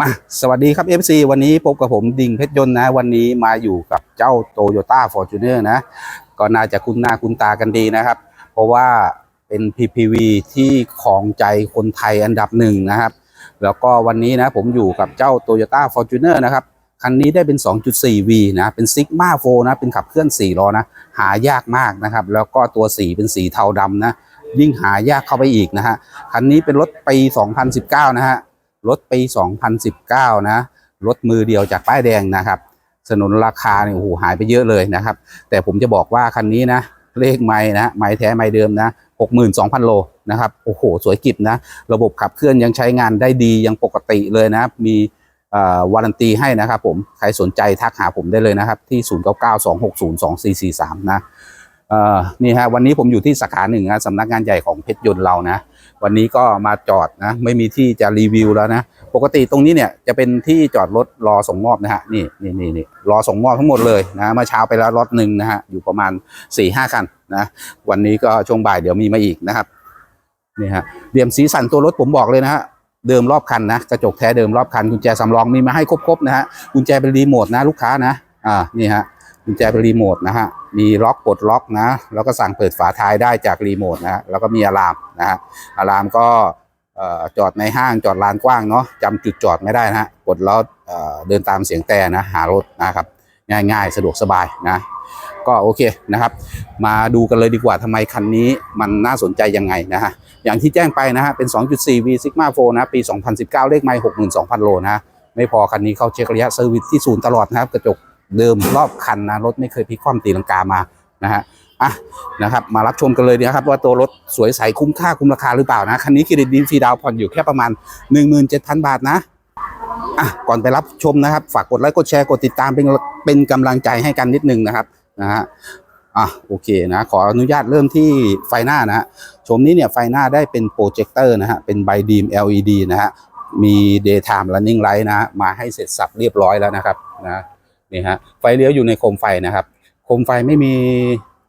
มาสวัสดีครับ FC วันนี้พบกับผมดิ่งเพชรยนต์นะ วันนี้มาอยู่กับเจ้า Toyota Fortuner นอร์นะ ก็น่าจะคุ้นหน้าคุ้นตากันดีนะครับ เพราะว่าเป็น PPV ที่ของใจคนไทยอันดับหนึ่งนะครับ แล้วก็วันนี้นะผมอยู่กับเจ้า Toyota Fortuner นอร์นะครับ คันนี้ได้เป็น 2.4V นะ เป็น Sigma 4นะเป็นขับเคลื่อน4ล้อนะ หายากมากนะครับ แล้วก็ตัวสีเป็นสีเทาดำนะ ยิ่งหายากเข้าไปอีกนะฮะคันนี้เป็นรถปี 2019 นะฮะ รถปี 2019 นะรถมือเดียวจากป้ายแดงนะครับ สนุนราคาเนี่ยโอ้โหหายไปเยอะเลยนะครับ แต่ผมจะบอกว่าคันนี้นะ เลขไม้นะไม้แท้ไม้เดิมนะ 62,000 โลนะครับโอ้โห สวยกิบนะ ระบบขับเคลื่อนยังใช้งานได้ดียังปกติเลยนะ มีวารันตีให้นะครับผม ใครสนใจทักหาผมได้เลยนะครับ ที่ 0992602443 นะเอ่อนี่ฮะวันนี้ผมอยู่ที่สาขาหนึ่งนะสำนักงานใหญ่ของเพชรยนต์เรานะ วันนี้ก็มาจอดนะ ไม่มีที่จะรีวิวแล้วนะ ปกติตรงนี้เนี่ยจะเป็นที่จอดรถรอส่งมอบนะฮะ นี่นี่นี่นี่รอส่งมอบทั้งหมดเลยนะเมื่อเช้าไปแล้วรถหนึ่งนะฮะ อยู่ประมาณ4ี่ห้าคันนะ วันนี้ก็ช่วงบ่ายเดี๋ยวมีมาอีกนะครับนี่ฮะเดี่ยมสีสันตัวรถผมบอกเลยนะฮะเดิมรอบคันนะกระจกแท้เดิมรอบคันกุญแจสำรองมีมาให้ครบๆนะฮะกุญแจเป็นรีโมทนะลูกค้านะอ่านี่ฮะ กุญแจเป็นรีโมทนะฮะ มีล็อกปลดล็อกนะ แล้วก็สั่งเปิดฝาท้ายได้จากรีโมทนะฮะแล้วก็มีอะลามนะฮะอะลามก็จอดในห้างจอดลานกว้างเนาะจำจุดจอดไม่ได้นะฮะ กดแล้วเดินตามเสียงแต่นะ หารถนะครับง่ายๆ สะดวกสบายนะ ก็โอเคนะครับ มาดูกันเลยดีกว่าทำไมคันนี้มันน่าสนใจยังไงนะฮะ อย่างที่แจ้งไปนะฮะ เป็น 2.4V Sigma 4นะ ปี 2019 เลขไมล์62,000 โลนะ ไม่พอคันนี้เข้าเช็คระยะเซอร์วิสที่ศูนย์ตลอดนะครับ กระจก เดิมรอบคันนะรถไม่เคยพลิกคว่ำตีลังกามานะฮะอะนะครับมารับชมกันเลยนะครับว่าตัวรถสวยใสคุ้มค่าคุ้มราคาหรือเปล่านะคันนี้เครดิตดีฟรีดาวผ่อนอยู่แค่ประมาณ 17,000 บาทนะอะก่อนไปรับชมนะครับ ฝากกดไลค์กดแชร์กดติดตามเป็นเป็นกำลังใจให้กันนิดนึงนะครับนะฮะอะโอเคนะขออนุญาตเริ่มที่ไฟหน้านะฮะชมนี้เนี่ยไฟหน้าได้เป็นโปรเจคเตอร์นะฮะเป็นไบดีม LED นะฮะมี daytime running light นะมาให้เสร็จสับเรียบร้อยแล้วนะครับนะ นี่ฮะไฟเลี้ยวอยู่ในโคมไฟนะครับ โคมไฟไม่มี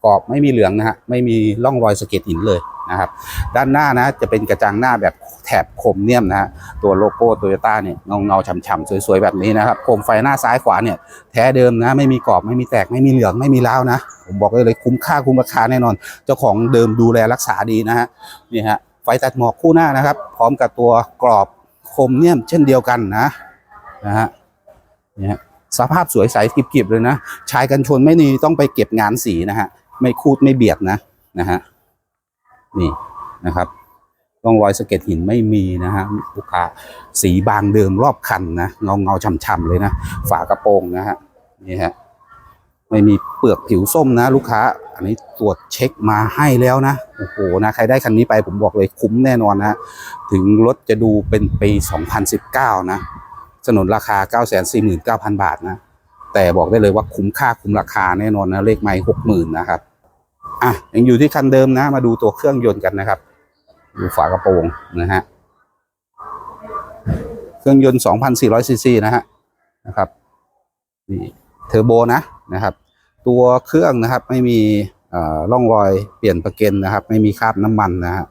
กรอบไม่มีเหลืองนะฮะไม่มีร่องรอยสะเก็ดหินเลยนะครับ ด้านหน้านะจะเป็นกระจังหน้าแบบแถบคมเนียมนะฮะตัวโลโก้โตโยต้าเนี่ยเงาเงาๆฉ่ำๆสวยๆแบบนี้นะครับโคมไฟหน้าซ้ายขวาเนี่ยแท้เดิมนะ ไม่มีกรอบไม่มีแตกไม่มีเหลืองไม่มีร้าวนะผมบอกเลยเลยคุ้มค่าคุ้มราคาแน่นอน เจ้าของเดิมดูแลรักษาดีนะฮะนี่ฮะไฟตัดหมอกคู่หน้านะครับ พร้อมกับตัวกรอบคมเนี่ยมเช่นเดียวกันนะนะฮะนี่ฮะ สภาพสวยใสกริบๆเลยนะชายกันชนไม่นีต้องไปเก็บงานสีนะฮะไม่คูดไม่เบียดนะนะฮะนี่นะครับร่องรอยสะเก็ดหินไม่มีนะฮะลูกค้าสีบางเดิมรอบคันนะเงาเงาๆฉ่ำๆเลยนะฝากระโปรงนะฮะนี่ฮะไม่มีเปลือกผิวส้มนะ ลูกค้า อันนี้ตรวจเช็คมาให้แล้วนะโอ้โหนะใครได้คันนี้ไปผมบอกเลยคุ้มแน่นอนนะ ถึงรถจะดูเป็นปี 2019 นะ สนนราคา 949,000 บาทนะ แต่บอกได้เลยว่าคุ้มค่าคุ้มราคาแน่นอนนะเลขไม้60,000นะครับ อะยังอยู่ที่คันเดิมนะ มาดูตัวเครื่องยนต์กันนะครับ ดูฝากระโปรงนะฮะเครื่องยนต์ 2,400ซีซีนะฮะนะครับนี่เทอร์โบนะนะครับ ตัวเครื่องนะครับไม่มีอ่อร่องรอยเปลี่ยนประเก็นนะครับ ไม่มีคราบน้ำมันนะฮะ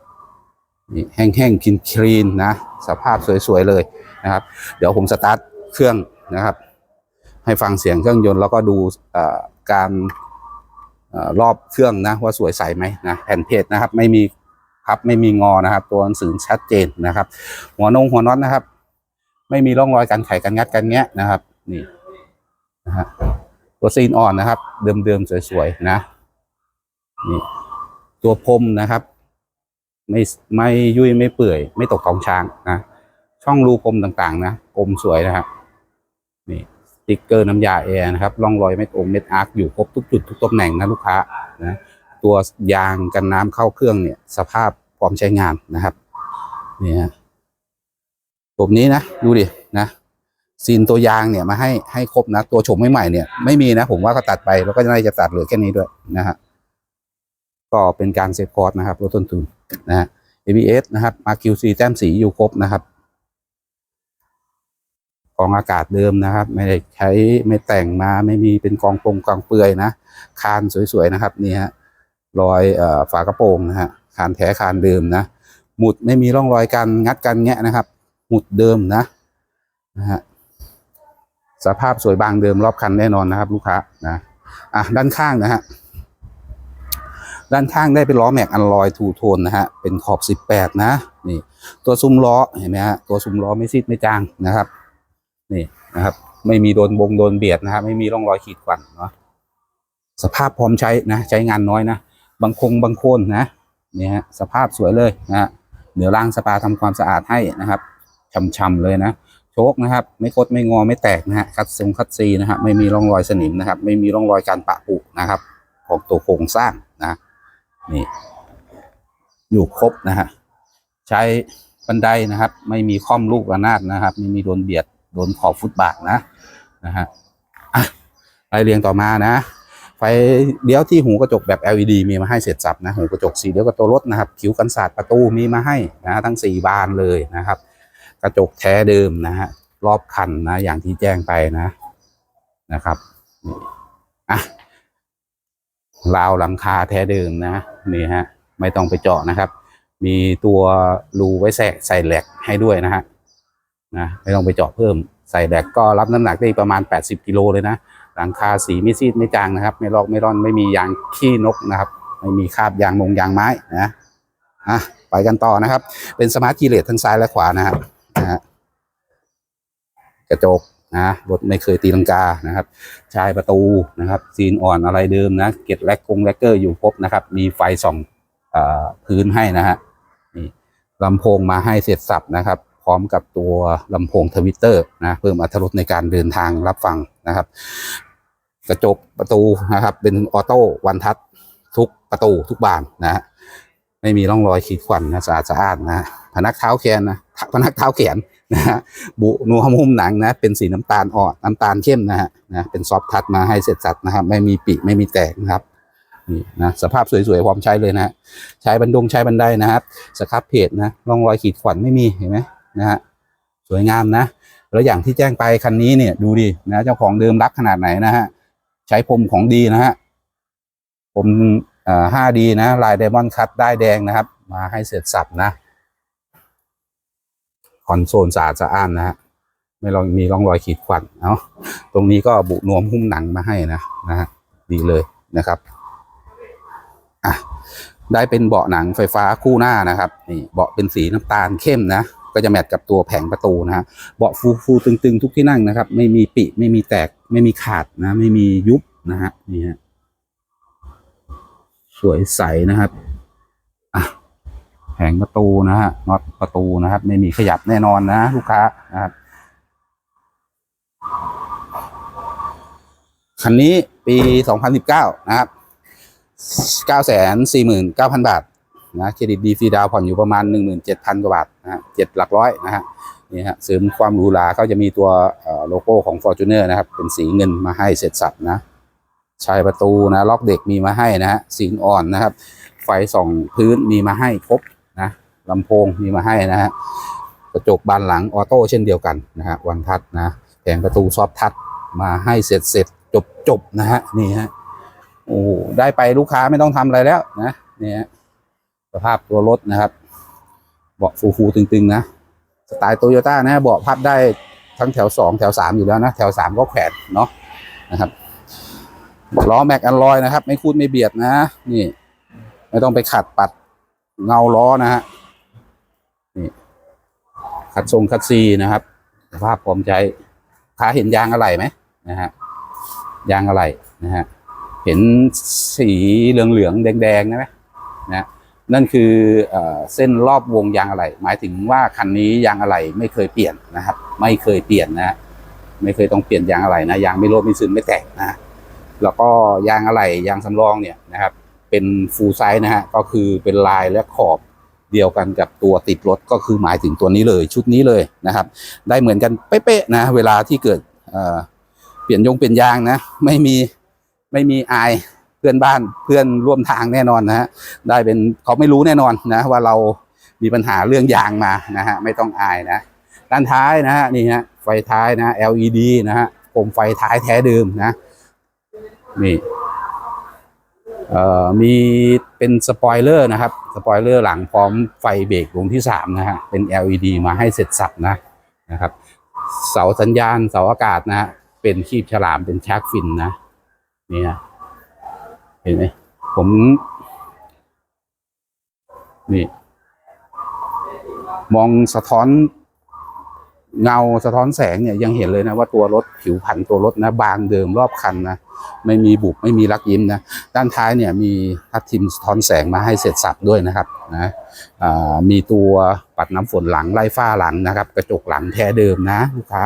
นี่แห้งๆคลีนคลีนๆนะ สภาพสวยๆเลย นะครับ เดี๋ยวผมสตาร์ทเครื่องนะครับ ให้ฟังเสียงเครื่องยนต์แล้วก็ดูการอรอบเครื่องนะว่าสวยใสไหมนะแผ่นเพจนะครับ ไม่มีพับไม่มีงอนะครับ ตัวหนังสือชัดเจนนะครับ หัวนงหัวน็อตนะครับ ไม่มีร่องรอยการไขกันงัดกันแงะนะครับ นี่นะฮะตัวซีนอ่อนนะครับ เดิมๆสวยๆนะนี่ตัวพรมนะครับ ไม่ไม่ยุ่ยไม่เปื่อย ไม่ตกท้องช้างนะ ช่องรูพรมต่างๆ นะกลมสวยนะครับนี่สติกเกอร์น้ำยาแอร์นะครับร่องรอยเม็ดโอมเม็ดอาร์คอยู่ครบทุกจุดทุกตำแหน่งนะลูกค้านะตัวยางกันน้ำเข้าเครื่องเนี่ย สภาพพร้อมใช้งานนะครับนี่ฮะผมนี้นะดูดินะซีนตัวยางเนี่ยมาให้ให้ครบนะ ตัวโฉมใหม่ๆเนี่ยไม่มีนะ ผมว่าก็ตัดไปแล้วก็น่าจะตัดเหลือแค่นี้ด้วยนะฮะก็เป็นการเซฟคอร์สนะครับลดต้นทุนนะฮะ ABS นะครับ RQC แต้มสีอยู่ครบนะครับ กองอากาศเดิมนะครับ ไม่ได้ใช้ไม่แต่งมาไม่มีเป็นกองปงกองเปลือยนะคานสวยๆนะครับนี่ฮะรอยอฝากระโปรงนะฮะคานแท้คานเดิมนะ หมุดไม่มีร่องรอยการงัดกันแงะนะครับ หมุดเดิมนะนะฮะสภาพสวยบางเดิมรอบคันแน่นอนนะครับ ลูกค้านะอะด้านข้างนะฮะด้านข้างได้เป็นล้อแม็กอันลอยทูโทนนะฮะเป็นขอบ 18 นะนี่ตัวซุ้มล้อเห็นไหมฮะตัวซุ้มล้อไม่ซีดไม่จางนะครับ นี่นะครับ ไม่มีโดนบงโดนเบียดนะครับ ไม่มีร่องรอยขีดข่วนเนาะสภาพพร้อมใช้นะ ใช้งานน้อยนะบางคงบางโคนนะนี่ฮะสภาพสวยเลยนะฮะเดี๋ยวล้างสปาทำความสะอาดให้นะครับช่ำๆเลยนะโชคนะครับ ไม่คดไม่งอไม่แตกนะฮะคัดทรงคัดซีนะฮะไม่มีร่องรอยสนิมนะครับ ไม่มีร่องรอยการปะปุนะครับ ของตัวโครงสร้างนะนี่ อยู่ครบนะฮะใช้บันไดนะครับ ไม่มีค่อมลูกระนาดนะครับ ไม่มีโดนเบียด โดนขอบฟุตบาทนะนะฮะอะไปเรียงต่อมานะ ไฟเลี้ยวที่หูกระจกแบบ LED มีมาให้เสร็จสับนะหูกระจกสีเดียวกับตัวรถนะครับคิ้วกันศาสตร์ประตูมีมาให้นะทั้งสี่บานเลยนะครับ กระจกแท้เดิมนะฮะรอบคันนะอย่างที่แจ้งไปนะนะครับอะราวหลังคาแท้เดิมนะนี่ฮะไม่ต้องไปเจาะนะครับ มีตัวรูไว้แสกใส่แหลกให้ด้วยนะฮะ นะไม่ต้องไปเจาะเพิ่ม ใส่แหลกก็รับน้ำหนักได้ประมาณ 80 กิโลเลยนะหลังคาสีไม่ซีดไม่จางนะครับ ไม่ลอกไม่ร่อนไม่มียางขี้นกนะครับ ไม่มีคราบยางมงยางไม้นะอะไปกันต่อนะครับ เป็นสมาร์ทคีเลสทั้งซ้ายและขวานะฮะนะฮะกระจกนะรถไม่เคยตีลังกานะครับ ชายประตูนะครับ ซีนอ่อนอะไรเดิมนะ เก็ตแลกกงแลกเกอร์อยู่ครบนะครับ มีไฟส่องออพื้นให้นะฮะนี่ลำโพงมาให้เสร็จสับนะครับ พร้อมกับตัวลำโพงทวิตเตอร์นะเพิ่มอรรถรสในการเดินทางรับฟังนะครับ กระจกประตูนะครับ เป็นออโต้วันทัชทุกประตูทุกบานนะฮะไม่มีร่องรอยขีดข่วนนะสะอาดสะอาดนะพนักเท้าแขนนะพนักเท้าแขนนะฮะบุนัวหุ้มหนังนะเป็นสีน้ำตาลอ่อนน้ำตาลเข้มนะฮะนะเป็นซอฟทัชมาให้เสร็จสับนะครับ ไม่มีปีไม่มีแตกนะครับนี่นะสภาพสวยๆพร้อมใช้เลยนะฮะใช้บันดงใช้บันไดนะครับสครับเพจนะร่องรอยขีดข่วนไม่มีเห็นไหม นะฮะสวยงามนะ แล้วอย่างที่แจ้งไปคันนี้เนี่ยดูดินะเจ้าของเดิมรักขนาดไหนนะฮะใช้พรมของดีนะฮะพรมอ่อ 5D นะ ลายไดมอนด์คัตได้แดงนะครับ มาให้เสร็จสับนะคอนโซลสะอาดสะอ้านนะฮะไม่ลองมีร่องรอยขีดข่วนเนาะตรงนี้ก็บุนวมหุ้มหนังมาให้นะนะฮะดีเลยนะครับอะได้เป็นเบาะหนังไฟฟ้าคู่หน้านะครับนี่เบาะเป็นสีน้ำตาลเข้มนะ ก็จะแมทกับตัวแผงประตูนะฮะเบาะฟูฟูตึงๆ ทุกที่นั่งนะครับ ไม่มีปิไม่มีแตกไม่มีขาดนะ ไม่มียุบนะฮะนี่ฮะสวยใสนะครับอะแผงประตูนะฮะน็อตประตูนะครับ ไม่มีขยับแน่นอนนะ ลูกค้านะครับคันนี้ปี 2019 นะครับ 949,000 บาท นะเครดิตดีฟรีดาวผ่อนอยู่ประมาณ 17,000 กว่าบาทนะฮะเจ็ดหลักร้อยนะฮะนี่ฮะเสริมความหรูหราก็จะมีตัวโลโก้ของ Fortuner นะครับเป็นสีเงินมาให้เสร็จสับนะชายประตูนะล็อกเด็กมีมาให้นะฮะสิงอ่อนนะครับ ไฟส่องพื้นมีมาให้ครบนะลำโพงมีมาให้นะฮะกระจกบานหลังออโต้เช่นเดียวกันนะฮะวันทัดนะแผงประตูซอฟทัดมาให้เสร็จเสร็จจบจบนะฮะนี่ฮะโอ้ได้ไปลูกค้าไม่ต้องทำอะไรแล้วนะนี่ฮะ ภาพตัวรถนะครับ เบาะฟูๆตึงๆนะ สไตล์โตโยต้านะเบาะพับได้ทั้งแถวสองแถวสามอยู่แล้วนะ แถวสามก็แขวนเนาะนะครับล้อแม็กอันลอยนะครับ ไม่คูดไม่เบียดนะ นี่ ไม่ต้องไปขัดปัดเงาล้อนะฮะนี่ขัดทรงคัดซีนะครับสภาพพร้อมใจขาเห็นยางอะไรไหมนะฮะยางอะไรนะฮะเห็นสีเหลืองๆแดงๆนะไหมนะ นั่นคือเอเส้นรอบวงยางอะไหล่หมายถึงว่าคันนี้ยางอะไหล่ไม่เคยเปลี่ยนนะครับ ไม่เคยเปลี่ยนนะ ไม่เคยต้องเปลี่ยนยางอะไหล่นะยางไม่รั่วไม่ซึมไม่แตกนะแล้วก็ยางอะไหล่ยางสำรองเนี่ยนะครับ เป็นฟูลไซส์นะฮะก็คือเป็นลายและขอบเดียวกันกับตัวติดรถก็คือหมายถึงตัวนี้เลย ชุดนี้เลยนะครับ ได้เหมือนกันเป๊ะๆนะ เวลาที่เกิดเปลี่ยนยงเปลี่ยนยางนะ ไม่มีไม่มีอาย พื่อนบ้านเพื่อนร่วมทางแน่นอนนะฮะได้เป็นเขาไม่รู้แน่นอนนะว่าเรามีปัญหาเรื่องยางมานะฮะไม่ต้องอายนะด้านท้ายนะฮะนี่ฮะไฟท้ายนะ LED นะฮะโคมไฟท้ายแท้เดิมนะนี่เอ่อมีเป็นสปอยเลอร์นะครับสปอยเลอร์หลังพร้อมไฟเบรกวงที่สามนะฮะเป็น LED มาให้เสร็จสับนะนะครับ เสาสัญญาณเสาอากาศนะฮะเป็นคีบฉลามเป็นชาร์กฟินนะนี่ฮะ เห็นไหมผม นี่ มองสะท้อน เงาสะท้อนแสงเนี่ยยังเห็นเลยนะว่าตัวรถผิวผันตัวรถนะ บางเดิมรอบคันนะไม่มีบุบไม่มีรักยิ้มนะด้านท้ายเนี่ยมีทัดทิมสะท้อนแสงมาให้เสร็จสับด้วยนะครับนะมีตัวปัดน้ำฝนหลังไล่ฝ้าหลังนะครับ กระจกหลังแท้เดิมนะลูกค้า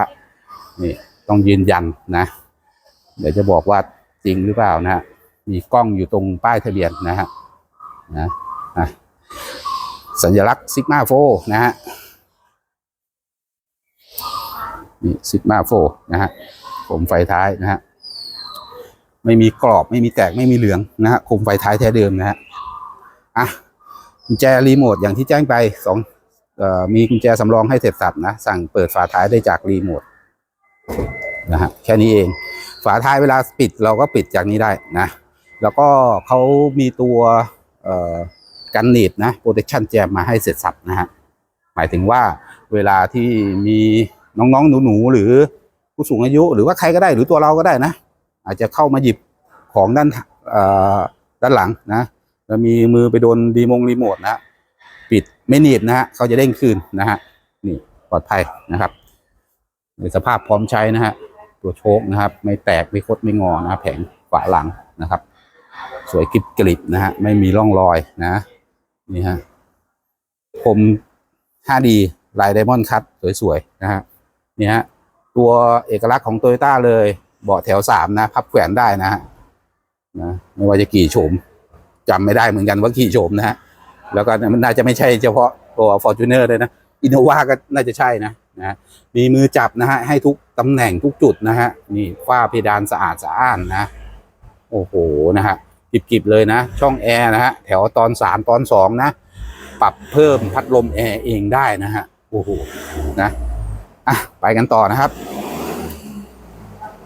นี่ต้องยืนยันนะ เดี๋ยวจะบอกว่าจริงหรือเปล่านะฮะ มีกล้องอยู่ตรงป้ายทะเบียนนะฮะนะอะสัญลักษณ์ซิกมาโฟนะฮะนี่ซิกมาโฟนะฮะผมไฟท้ายนะฮะไม่มีกรอบไม่มีแตกไม่มีเหลืองนะฮะโคมไฟท้ายแท้เดิมนะฮะอะกุญแจรีโมทอย่างที่แจ้งไปสองเอ่อมีกุญแจสำรองให้เสร็จสับนะสั่งเปิดฝาท้ายได้จากรีโมทนะฮะแค่นี้เอง ฝาท้ายเวลาปิดเราก็ปิดจากนี้ได้นะ แล้วก็เขามีตัวกันหนีบนะ protection jam มาให้เสร็จสับนะฮะหมายถึงว่าเวลาที่มีน้องๆหนูๆหรือผู้สูงอายุ หรือว่าใครก็ได้หรือตัวเราก็ได้นะ อาจจะเข้ามาหยิบของด้านด้านหลังนะแล้วมีมือไปโดนรีมงรีโมทนะฮะปิดไม่หนีบนะฮะเขาจะเด้งคืนนะฮะนี่ปลอดภัยนะครับในสภาพพร้อมใช้นะฮะตัวโชคนะครับ ไม่แตกไม่คดไม่งอนะแผงฝาหลังนะครับ สวยกริบกริบนะฮะ ไม่มีร่องรอยนะ นี่ฮะผม 5D ลายไดมอนด์คัตสวยๆนะฮะ นี่ฮะ ตัวเอกลักษณ์ของโตโยต้าเลยเบาะแถวสามนะ พับแขวนได้นะฮะนะไม่ว่าจะกี่โฉมจำไม่ได้เหมือนกันว่ากี่โฉมนะฮะ แล้วก็มันน่าจะไม่ใช่เฉพาะตัว f o r t u n e r เลยนะอินโนวาก็น่าจะใช่นะนะมีมือจับนะฮะ ให้ทุกตำแหน่งทุกจุดนะฮะ นี่ฝ้าเพดานสะอาดสะอ้านนะ โอ้โหนะฮะ กิบๆเลยนะ ช่องแอร์นะฮะแถวตอนสามตอนสองนะ ปรับเพิ่มพัดลมแอร์เองได้นะฮะโอ้โหนะอะไปกันต่อนะครับ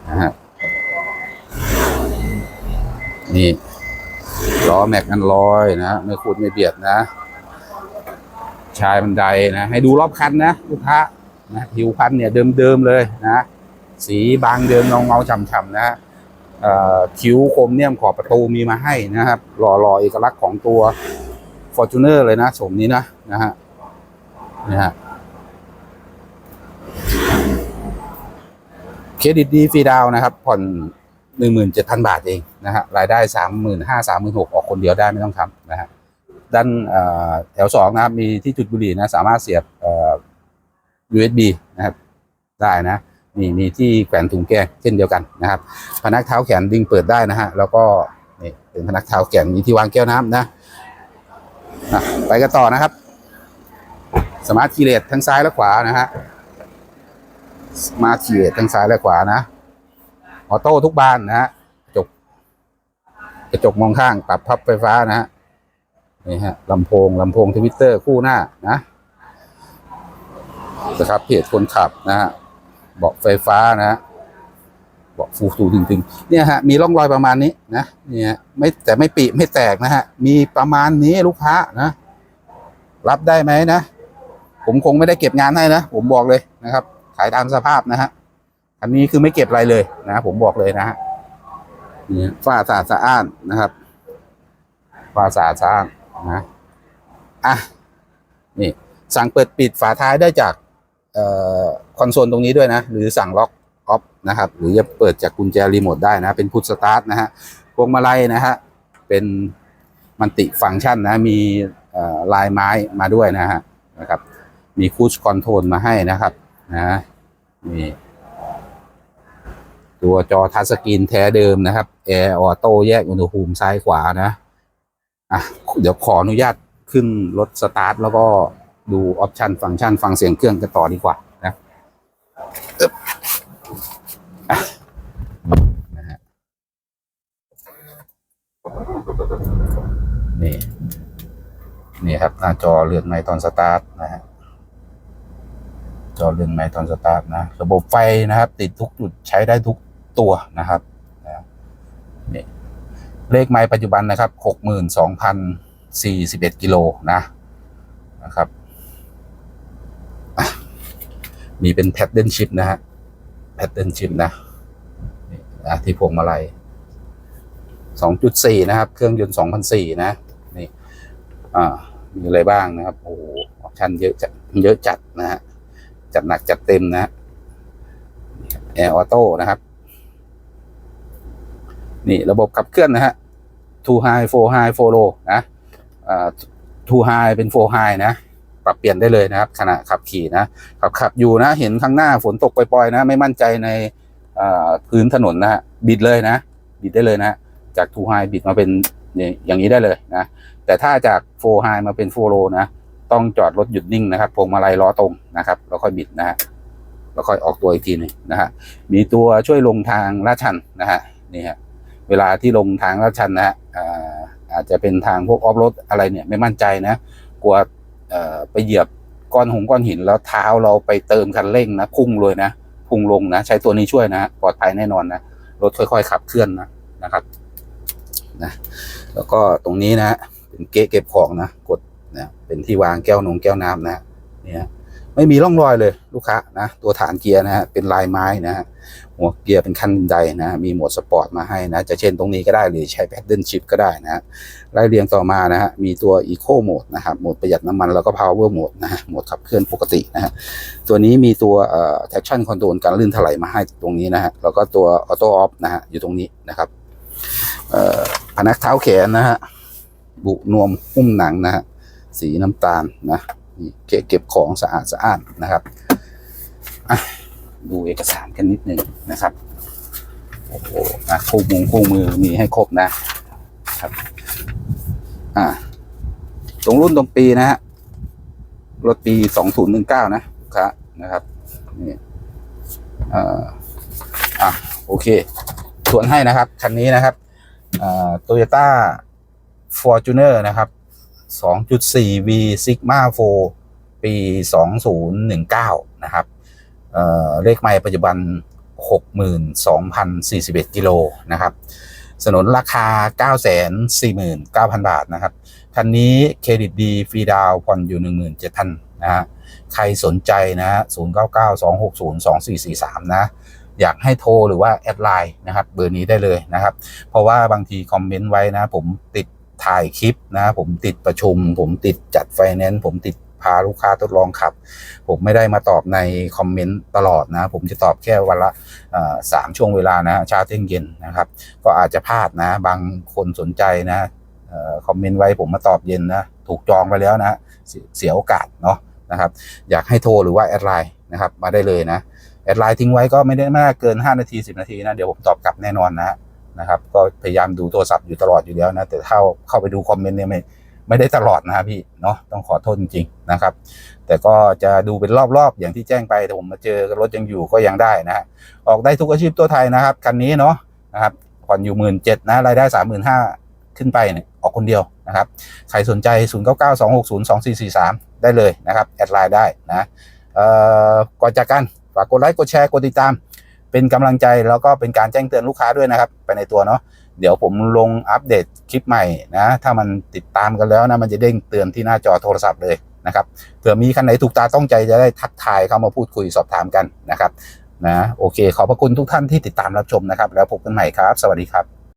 นะฮะนี่ล้อแม็กนันลอยนะไม่ขูดไม่เบียดนะ ชายบันไดนะ ให้ดูรอบคันนะลูกค้านะผิวคันเนี่ยเดิมๆเลยนะ สีบางเดิมเงาเงาฉ่ำๆนะ คิ้วคมเนียมขอบประตูมีมาให้นะครับ หล่อรอเอกลักษณ์ของตัว f o r t u n e r เลยนะสมนี้นะนะฮะนะฮะเครดิตดีฟรีดาวนะครับ ผ่อนหนึ่งหมื่นเจ็ดพันบาทเองนะฮะรายได้สามหมื่นห้าสามหมื่นหกออกคนเดียวได้ไม่ต้องทำนะฮะด้านแถวสองนะครับ มีที่จุดบุหรี่นะ สามารถเสียบ USB นะครับ ได้นะ นี่มีที่แขวนถุงแก้วเช่นเดียวกันนะครับ พนักเท้าแขนดึงเปิดได้นะฮะแล้วก็นี่เป็นพนักเท้าแขนมีที่วางแก้วน้ำนะไปกันต่อนะครับ สมาร์ทคีเลสทั้งซ้ายและขวานะฮะสมาร์ทคีเลสทั้งซ้ายและขวานะออโต้ทุกบานนะฮะกระจกกระจกมองข้างปรับพับไฟฟ้านะฮะนี่ฮะลำโพงลำโพงทวิตเตอร์คู่หน้านะนะครับเพจคนขับนะฮะ เบาะไฟฟ้านะฮะเบาะฟูฟูถึงๆเนี่ยฮะมีร่องรอยประมาณนี้นะเนี่ยไม่แต่ไม่ปีไม่แตกนะฮะมีประมาณนี้ลูกค้านะรับได้ไหมนะ ผมคงไม่ได้เก็บงานให้นะ ผมบอกเลยนะครับ ขายตามสภาพนะฮะอันนี้คือไม่เก็บอะไรเลยนะผมบอกเลยนะฮะนี่ฝ้าสะอาดสะอ้านนะครับฝ้าสะอาดสะอ้านนะอะนี่สั่งเปิดปิดฝาท้ายได้จาก คอนโซลตรงนี้ด้วยนะ หรือสั่งล็อกออฟนะครับ หรือจะเปิดจากกุญแจรีโมทได้นะเป็นพุทสตาร์ทนะฮะพวงมาลัยนะฮะเป็นมันติฟังก์ชันนะมีลายไม้มาด้วยนะฮะนะครับ มีคูชคอนโทรลมาให้นะครับนะนี่ตัวจอทัชสกรีนแท้เดิมนะครับแอร์ออโต้แยกอุณหภูมิซ้ายขวานะอะเดี๋ยวขออนุญาตขึ้นรถสตาร์ทแล้วก็ ดูออปชันฟังก์ชันฟังเสียงเครื่องกันต่อดีกว่านะอึ๊บอะนะฮะนี่นี่ครับ หน้าจอเรือนไม้ตอนสตาร์ทนะฮะจอเรือนไม้ตอนสตาร์ทนะ ระบบไฟนะครับ ติดทุกจุดใช้ได้ทุกตัวนะครับนะนี่เลขไม้ปัจจุบันนะครับหกหมื่นสองพันสี่สิบเอ็ดกิโลนะนะครับอะ มีเป็นแพดเดิลชิพนะฮะแพดเดิลชิพนะนะที่พวงมาลัยสองจุดสี่นะครับ เครื่องยนต์สองพันสี่นะนี่อ่ามีอะไรบ้างนะครับ โอ้โหออปชั่นเยอะจัดเยอะจัดนะฮะจัดหนักจัดเต็มนะฮะแอร์ออโต้นะครับ นี่ระบบขับเคลื่อนนะฮะ two high four high four low นะอ่า two high เป็น four high นะ ปรับเปลี่ยนได้เลยนะครับ ขณะขับขี่นะขับขับอยู่นะ เห็นข้างหน้าฝนตกปล่อยๆนะ ไม่มั่นใจในพื้นถนนนะฮะบิดเลยนะ บิดได้เลยนะจาก two high บิดมาเป็นอย่างนี้ได้เลยนะ แต่ถ้าจาก four high มาเป็น four low นะ ต้องจอดรถหยุดนิ่งนะครับพวงมาลัยล้อตรงนะครับ แล้วค่อยบิดนะฮะแล้วค่อยออกตัวอีกทีหนึงนะฮะมีตัวช่วยลงทางลาดชันนะฮะนี่ฮะเวลาที่ลงทางลาดชันนะฮะอาจจะเป็นทางพวกออฟโรดอะไรเนี่ยไม่มั่นใจนะ กลัว ไปเหยียบก้อนหงก้อนหินแล้วเท้าเราไปเติมคันเร่งนะพุ่งเลยนะพุ่งลงนะ ใช้ตัวนี้ช่วยนะปลอดภัยแน่นอนนะรถค่อยๆขับเคลื่อนนะนะครับนะแล้วก็ตรงนี้นะเป็นเก๊ะเก็บของนะกดนะเป็นที่วางแก้วนงแก้วน้ำนะเนี่ย ไม่มีร่องรอยเลยลูกค้านะตัวฐานเกียร์นะฮะเป็นลายไม้นะฮะหัวเกียร์เป็นขั้นบันไดนะมีโหมดสปอร์ตมาให้นะจะเช่นตรงนี้ก็ได้หรือใช้แพดเดิลชิพก็ได้นะฮะไล่เรียงต่อมานะฮะมีตัว Eco Mode นะครับโหมดประหยัดน้ำมันแล้วก็ Power Mode นะฮะโหมดขับเคลื่อนปกตินะฮะตัวนี้มีตัวเอ่อ traction control การลื่นถลายมาให้ตรงนี้นะฮะแล้วก็ตัว Auto Off นะฮะอยู่ตรงนี้นะครับเอ่อพนักเท้าแขนนะฮะบุนวมหุ้มหนังนะฮะสีน้ำตาลนะ เก็บเก็บของสะอาดสะอาดนะครับดูเอกสารกันนิดหนึ่งนะครับโอ้โหนะคู่มงคู่มือมีให้ครบนะครับอ่าตรงรุ่นตรงปีนะฮะรถปีสองศูนย์หนึ่งเก้านะลูกค้านะครับนี่อ่าอะโอเคส่วนให้นะครับ คันนี้นะครับอ่าโตโยต้าฟอร์จูเนอร์นะครับ 2.4V Sigma 4 ปี 2019 นะครับเเลขไมล์ปัจจุบัน 62,041 กิโลนะครับสนนราคา 949,000 บาทนะครับคันนี้เครดิตดีฟรีดาวน์ผ่อนอยู่ 17,000นะฮะใครสนใจนะ0992602443 นะ อยากให้โทรหรือว่าแอดไลน์นะครับ เบอร์นี้ได้เลยนะครับ เพราะว่าบางทีคอมเมนต์ไว้นะ ผมติด ถ่ายคลิปนะผมติดประชุม ผมติดจัดไฟแนนซ์ผมติดพาลูกค้าทดลองขับ ผมไม่ได้มาตอบในคอมเมนต์ตลอดนะ ผมจะตอบแค่วันละสามช่วงเวลานะเช้าเที่ยงเย็นนะครับ ก็อาจจะพลาดนะ บางคนสนใจนะอคอมเมนต์ไว้ผมมาตอบเย็นนะ ถูกจองไปแล้วนะเสียเสียโอกาสเนาะนะครับ อยากให้โทรหรือว่าแอดไลน์นะครับมาได้เลยนะ แอดไลน์ทิ้งไว้ก็ไม่ได้มากเกิน 5 นาที 10 นาทีนะ เดี๋ยวผมตอบกลับแน่นอนนะ นะครับ ก็พยายามดูโทรศัพท์อยู่ตลอดอยู่แล้วนะ แต่เข้าเข้าไปดูคอมเมนต์เนี่ยไม่ไม่ได้ตลอดนะครับพี่เนาะต้องขอโทษจริงๆนะครับ แต่ก็จะดูเป็นรอบๆอย่างที่แจ้งไปแต่ผมมาเจอรถยังอยู่ก็ยังได้นะฮะออกได้ทุกอาชีพตัวไทยนะครับคันนี้เนาะนะครับผ่อนอยู่หมื่นเจ็ดนะรายได้สามหมื่นห้าขึ้นไปเนี่ยออกคนเดียวนะครับใครสนใจ 0 9 9 2 6 0 2 4 4 3 ได้เลยนะครับ แอดไลน์ได้นะเอ่อก่อนจากกันฝากกดไลค์กดแชร์กดติดตาม เป็นกำลังใจแล้วก็เป็นการแจ้งเตือนลูกค้าด้วยนะครับ ไปในตัวเนาะเดี๋ยวผมลงอัปเดตคลิปใหม่นะ ถ้ามันติดตามกันแล้วนะมันจะเด้งเตือนที่หน้าจอโทรศัพท์เลยนะครับเผื่อมีคันไหนถูกตาต้องใจจะได้ทักทายเข้ามาพูดคุยสอบถามกันนะครับนะโอเค ขอบพระคุณทุกท่านที่ติดตามรับชมนะครับ แล้วพบกันใหม่ครับ สวัสดีครับ